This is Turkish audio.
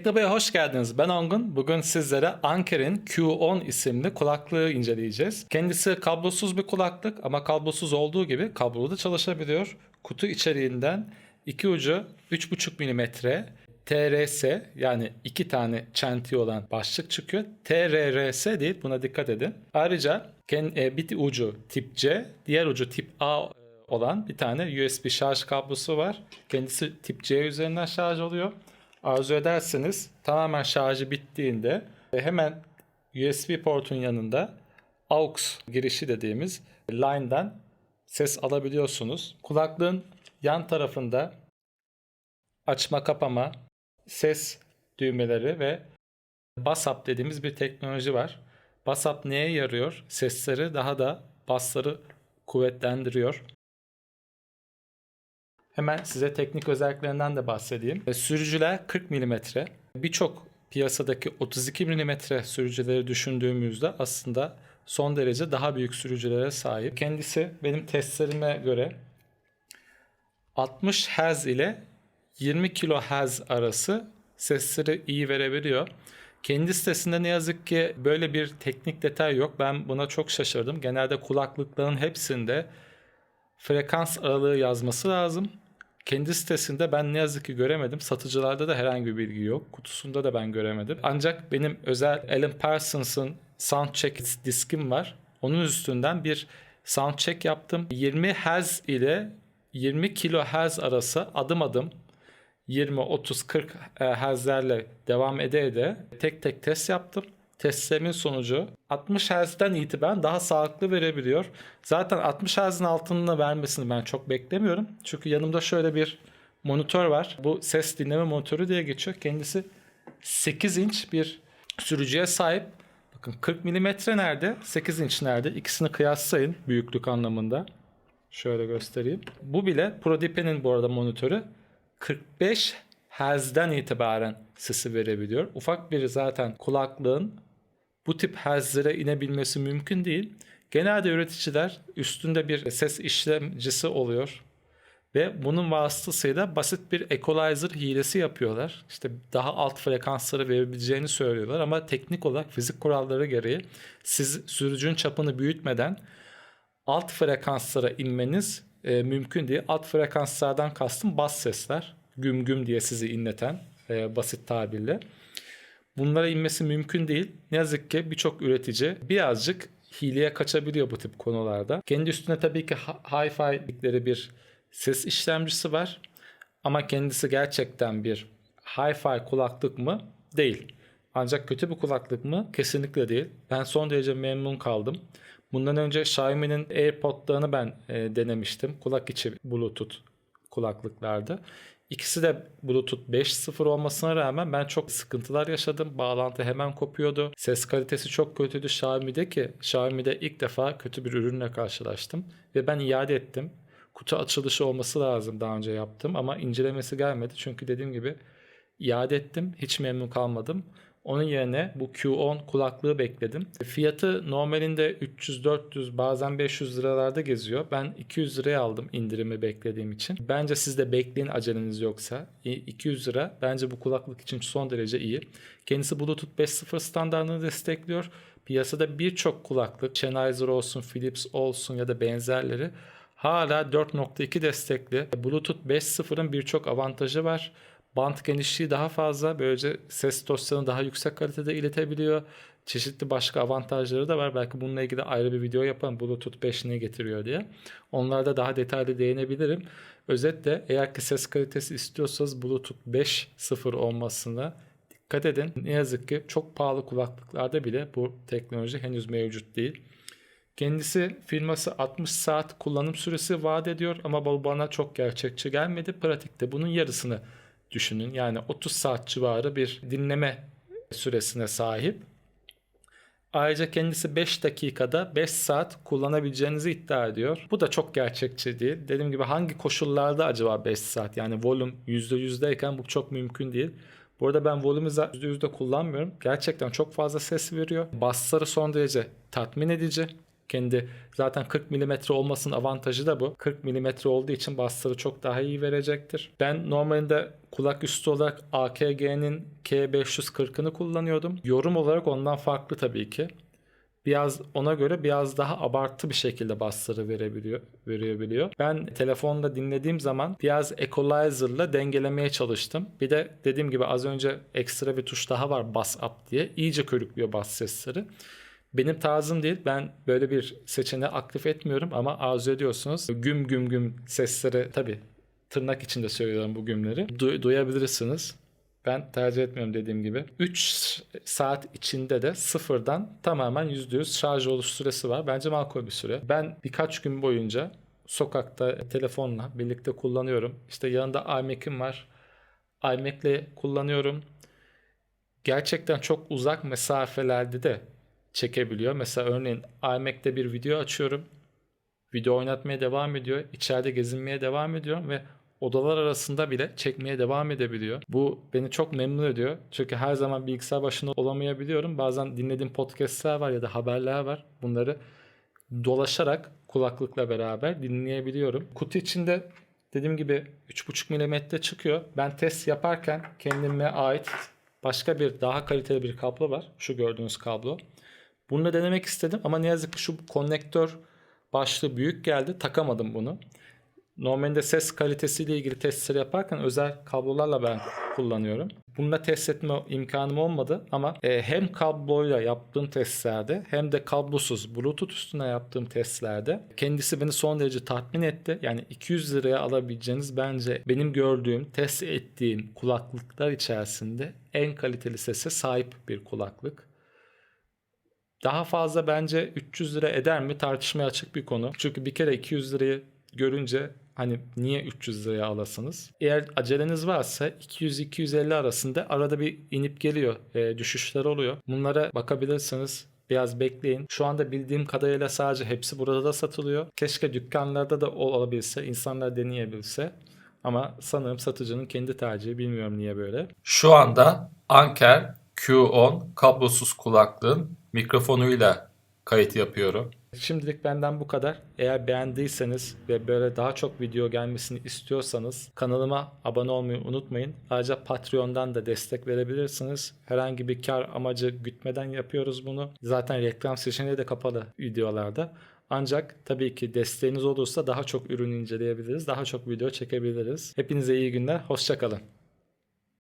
Teknoba'ya hoş geldiniz. Ben Ongun. Bugün sizlere Anker'in Q10 isimli kulaklığı inceleyeceğiz. Kendisi kablosuz bir kulaklık ama kablosuz olduğu gibi kablolu da çalışabiliyor. Kutu içeriğinden iki ucu 3,5 mm TRS yani iki tane çentiği olan başlık çıkıyor. TRRS değil buna dikkat edin. Ayrıca e, bir ucu tip C, diğer ucu tip A olan bir tane USB şarj kablosu var. Kendisi tip C üzerinden şarj oluyor. Arzu ederseniz tamamen şarjı bittiğinde e, hemen USB portun yanında AUX girişi dediğimiz line'dan ses alabiliyorsunuz. Kulaklığın yan tarafında açma kapama, ses düğmeleri ve BASAP dediğimiz bir teknoloji var. BASAP neye yarıyor? Sesleri daha da basları kuvvetlendiriyor. Hemen size teknik özelliklerinden de bahsedeyim. E, Sürücüler 40 mm. Birçok piyasadaki 32 mm sürücüleri düşündüğümüzde aslında son derece daha büyük sürücülere sahip. Kendisi benim testlerime göre 60 Hz ile 20 kHz arası sesleri iyi verebiliyor. Kendi sitesinde ne yazık ki böyle bir teknik detay yok. Ben buna çok şaşırdım. Genelde kulaklıkların hepsinde frekans aralığı yazması lazım. Kendi sitesinde ben ne yazık ki göremedim. Satıcılarda da herhangi bir bilgi yok. Kutusunda da ben göremedim. Ancak benim özel Alan Parsons'ın Soundcheck diskim var. Onun üstünden bir soundcheck yaptım. 20 Hz ile 20 kHz arası adım adım 20, 30, 40 Hz'lerle devam ede ede tek tek test yaptım. Testlerimin sonucu 60 Hz'den itibaren daha sağlıklı verebiliyor. Zaten 60 Hz'in altında vermesini ben çok beklemiyorum. Çünkü yanımda şöyle bir monitör var. Bu ses dinleme monitörü diye geçiyor. Kendisi 8 inç bir sürücüye sahip. Bakın 40 mm nerede? 8 inç nerede? İkisini kıyaslayın büyüklük anlamında. Şöyle göstereyim. Bu bile ProDipe'nin bu arada monitörü 45 Hz'den itibaren sesi verebiliyor. Ufak bir zaten kulaklığın bu tip Hz'lere inebilmesi mümkün değil. Genelde üreticiler üstünde bir ses işlemcisi oluyor. Ve bunun vasıtasıyla basit bir equalizer hilesi yapıyorlar. İşte daha alt frekansları verebileceğini söylüyorlar ama teknik olarak fizik kuralları gereği siz sürücünün çapını büyütmeden alt frekanslara inmeniz e, mümkün değil. Alt frekanslardan kastım bas sesler. Güm güm diye sizi inleten e, basit tabirle. Bunlara inmesi mümkün değil. Ne yazık ki birçok üretici birazcık hileye kaçabiliyor bu tip konularda. Kendi üstüne tabii ki hi-fi dedikleri bir ses işlemcisi var. Ama kendisi gerçekten bir hi-fi kulaklık mı? Değil. Ancak kötü bir kulaklık mı? Kesinlikle değil. Ben son derece memnun kaldım. Bundan önce Xiaomi'nin AirPod'larını ben e, denemiştim. Kulak içi Bluetooth kulaklıklardı. İkisi de Bluetooth 5.0 olmasına rağmen ben çok sıkıntılar yaşadım. Bağlantı hemen kopuyordu. Ses kalitesi çok kötüydü Xiaomi'de ki Xiaomi'de ilk defa kötü bir ürünle karşılaştım. Ve ben iade ettim. Kutu açılışı olması lazım daha önce yaptım ama incelemesi gelmedi. Çünkü dediğim gibi iade ettim. Hiç memnun kalmadım. Onun yerine bu Q10 kulaklığı bekledim. Fiyatı normalinde 300-400 bazen 500 liralarda geziyor. Ben 200 liraya aldım indirimi beklediğim için. Bence siz de bekleyin aceleniz yoksa. 200 lira bence bu kulaklık için son derece iyi. Kendisi Bluetooth 5.0 standartını destekliyor. Piyasada birçok kulaklık, Sennheiser olsun, Philips olsun ya da benzerleri hala 4.2 destekli. Bluetooth 5.0'ın birçok avantajı var. Bant genişliği daha fazla. Böylece ses dosyalarını daha yüksek kalitede iletebiliyor. Çeşitli başka avantajları da var. Belki bununla ilgili ayrı bir video yapalım. Bluetooth 5 ne getiriyor diye. Onlarda daha detaylı değinebilirim. Özetle eğer ki ses kalitesi istiyorsanız Bluetooth 5.0 olmasına dikkat edin. Ne yazık ki çok pahalı kulaklıklarda bile bu teknoloji henüz mevcut değil. Kendisi firması 60 saat kullanım süresi vaat ediyor ama bu bana çok gerçekçi gelmedi. Pratikte bunun yarısını düşünün. Yani 30 saat civarı bir dinleme süresine sahip. Ayrıca kendisi 5 dakikada 5 saat kullanabileceğinizi iddia ediyor. Bu da çok gerçekçi değil. Dediğim gibi hangi koşullarda acaba 5 saat? Yani volüm %100'deyken bu çok mümkün değil. Bu arada ben volümü %100'de kullanmıyorum. Gerçekten çok fazla ses veriyor. Bassları son derece tatmin edici. Kendi zaten 40 mm olmasının avantajı da bu. 40 mm olduğu için bastırı çok daha iyi verecektir. Ben normalde kulak üstü olarak AKG'nin K540'ını kullanıyordum. Yorum olarak ondan farklı tabii ki biraz ona göre biraz daha abartı bir şekilde bastırı verebiliyor, verebiliyor. Ben telefonda dinlediğim zaman biraz equalizer'la dengelemeye çalıştım. Bir de dediğim gibi az önce ekstra bir tuş daha var bass up diye. İyice körüklüyor bas sesleri. Benim tarzım değil. Ben böyle bir seçeneği aktif etmiyorum ama arzu ediyorsunuz. Güm güm güm sesleri tabii tırnak içinde söylüyorum bu gümleri. Du- duyabilirsiniz. Ben tercih etmiyorum dediğim gibi. 3 saat içinde de sıfırdan tamamen %100 şarj oluş süresi var. Bence makul bir süre. Ben birkaç gün boyunca sokakta telefonla birlikte kullanıyorum. İşte yanında iMac'im var. iMac'le kullanıyorum. Gerçekten çok uzak mesafelerde de çekebiliyor. Mesela örneğin iMac'te bir video açıyorum. Video oynatmaya devam ediyor. İçeride gezinmeye devam ediyorum ve odalar arasında bile çekmeye devam edebiliyor. Bu beni çok memnun ediyor. Çünkü her zaman bilgisayar başında olamayabiliyorum. Bazen dinlediğim podcastler var ya da haberler var. Bunları dolaşarak kulaklıkla beraber dinleyebiliyorum. Kutu içinde dediğim gibi 3.5 mm çıkıyor. Ben test yaparken kendime ait başka bir daha kaliteli bir kablo var. Şu gördüğünüz kablo. Bunu da denemek istedim ama ne yazık ki şu konnektör başlığı büyük geldi. Takamadım bunu. Normalde ses kalitesiyle ilgili testleri yaparken özel kablolarla ben kullanıyorum. Bununla test etme imkanım olmadı ama e, hem kabloyla yaptığım testlerde hem de kablosuz Bluetooth üstüne yaptığım testlerde kendisi beni son derece tatmin etti. Yani 200 liraya alabileceğiniz bence benim gördüğüm, test ettiğim kulaklıklar içerisinde en kaliteli sese sahip bir kulaklık. Daha fazla bence 300 lira eder mi tartışmaya açık bir konu. Çünkü bir kere 200 lirayı görünce Hani niye 300 liraya alasınız? Eğer aceleniz varsa 200-250 arasında arada bir inip geliyor. E, düşüşler oluyor. Bunlara bakabilirsiniz. Biraz bekleyin. Şu anda bildiğim kadarıyla sadece hepsi burada da satılıyor. Keşke dükkanlarda da olabilse, insanlar deneyebilse. Ama sanırım satıcının kendi tercihi. Bilmiyorum niye böyle. Şu anda Anker Q10 kablosuz kulaklığın mikrofonuyla kayıt yapıyorum. Şimdilik benden bu kadar. Eğer beğendiyseniz ve böyle daha çok video gelmesini istiyorsanız kanalıma abone olmayı unutmayın. Ayrıca Patreon'dan da destek verebilirsiniz. Herhangi bir kar amacı gütmeden yapıyoruz bunu. Zaten reklam seçeneği de kapalı videolarda. Ancak tabii ki desteğiniz olursa daha çok ürün inceleyebiliriz. Daha çok video çekebiliriz. Hepinize iyi günler. Hoşçakalın.